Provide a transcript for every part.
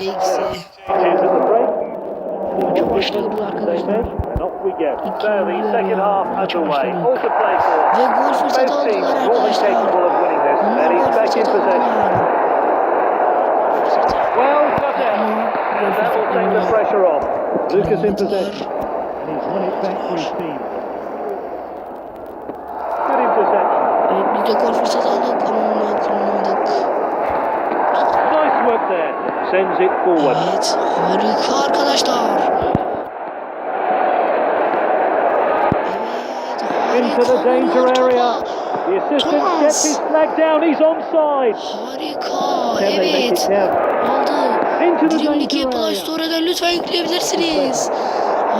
Eksi. Çok hoş oldu arkadaşlar. İki çok hoş Ve gol fırsatı oldular arkadaşlar. Onlar gol fırsatı oldular. Well cut out. And that will take the pressure off. Lucas in possession. He's won it back for his team. Evet harika arkadaşlar. Into the danger area. The assistant gets his flag down. He's onside. Harika evet. Aldı. Into the Dilimdeki danger Play. Store'dan lütfen yükleyebilirsiniz.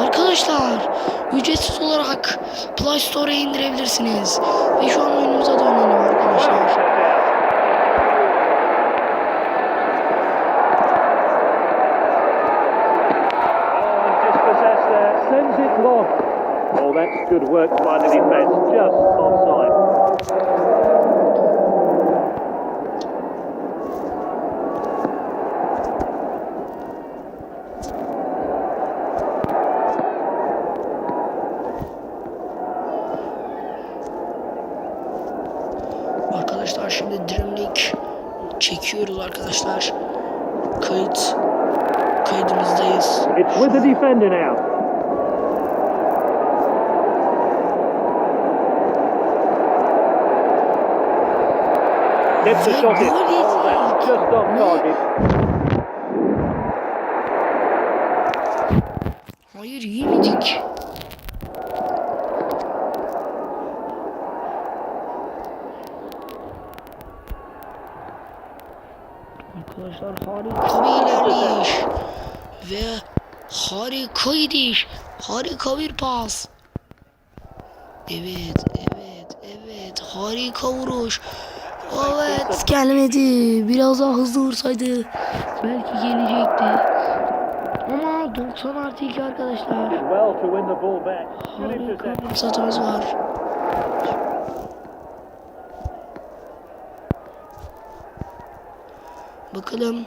Arkadaşlar ücretsiz olarak Play Store'a indirebilirsiniz. Ve şu an oyunumuza dönelim Well arkadaşlar. Dispossessed there. Sends it long. Oh, that's good work by the defence. Just offside. Arkadaşlar şimdi Dreamlink çekiyoruz arkadaşlar. Kayıt kaydımızdayız. It's with the defender now. Gets the shot in. Oh, that's just off target. Hayır yemedik. Arkadaşlar harika bir ilerleyiş. Ve harika gidiş. Harika bir pas. Evet, evet, evet. Harika vuruş. Evet, gelmedi. Biraz daha hızlı vursaydı belki gelecekti. Ama 90 artı 2 arkadaşlar. Harika fırsatımız var. Bakalım.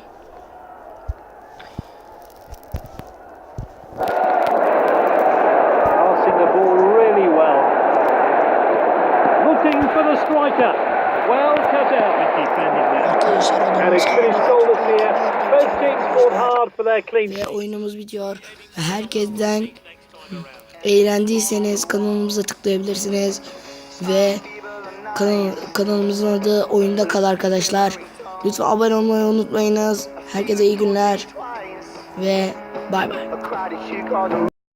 Passing the ball really well. Looking for the striker. Well cut out. And it's finished goalless here. Both teams fought hard for their clean Ve oyunumuz bitiyor. Herkesten eğlendiyseniz kanalımıza tıklayabilirsiniz. Ve kanal, kanalımızın adı oyunda kal arkadaşlar. Lütfen abone olmayı unutmayınız. Herkese iyi günler. Ve bay bay.